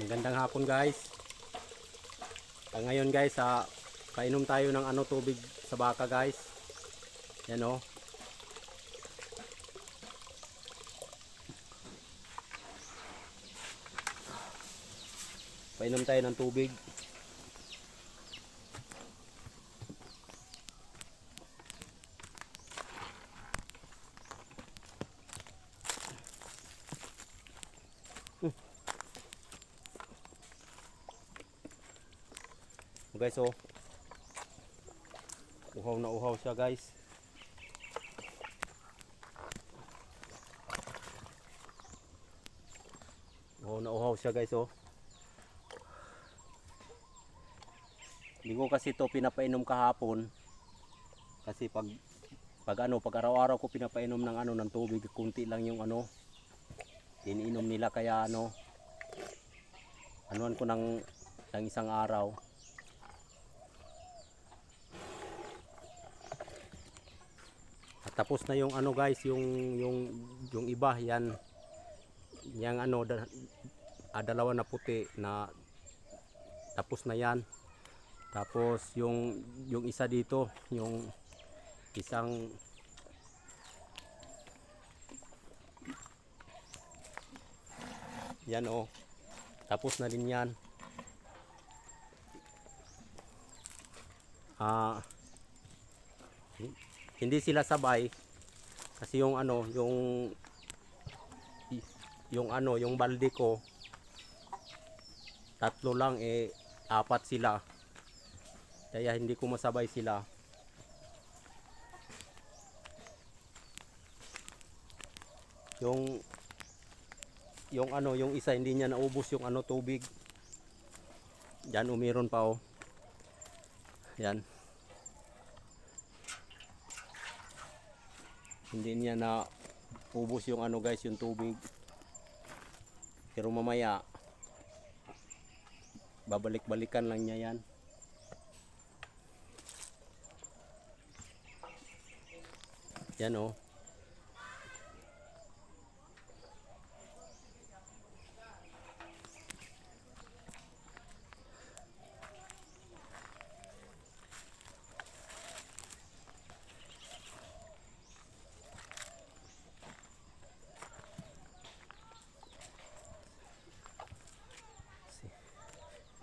Magandang hapon guys. Ah, ngayon guys, sa painom tayo ng ano tubig sa baka guys. Yan oh. Painom tayo ng tubig. Guys oh. Uhaw na uhaw siya guys. Uhaw na uhaw siya guys oh. Hindi ko kasi to pinapainom kahapon. Kasi pag pag ano pag araw-araw ko pinapainom ng ano ng tubig kunti lang yung ano iniinom nila. Kaya ano anuan ko ng ng isang araw tapos na yung ano guys, yung yung yung iba yan yang ano da, ah, dalawa na puti na tapos na yan. Tapos yung yung isa dito, yung isang yan oh. Tapos na din yan. Ah hindi sila sabay. Kasi yung ano yung yung ano yung balde ko tatlo lang eh apat sila. Kaya hindi ko masabay sila. Yung yung ano yung isa hindi niya naubos yung ano tubig. Yan umiron pa oh. Yan hindi niya na ubos yung ano guys yung tubig. Pero mamaya babalik-balikan lang niya yan. Yan oh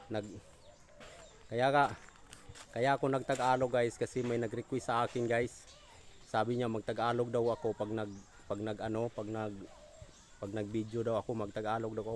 nag kaya ka kaya ako nagtag-alog guys kasi may nag-request sa akin guys. Sabi niya magtag-alog daw ako pag nag pag nag ano pag nag pag nag-video daw ako magtag-alog daw ako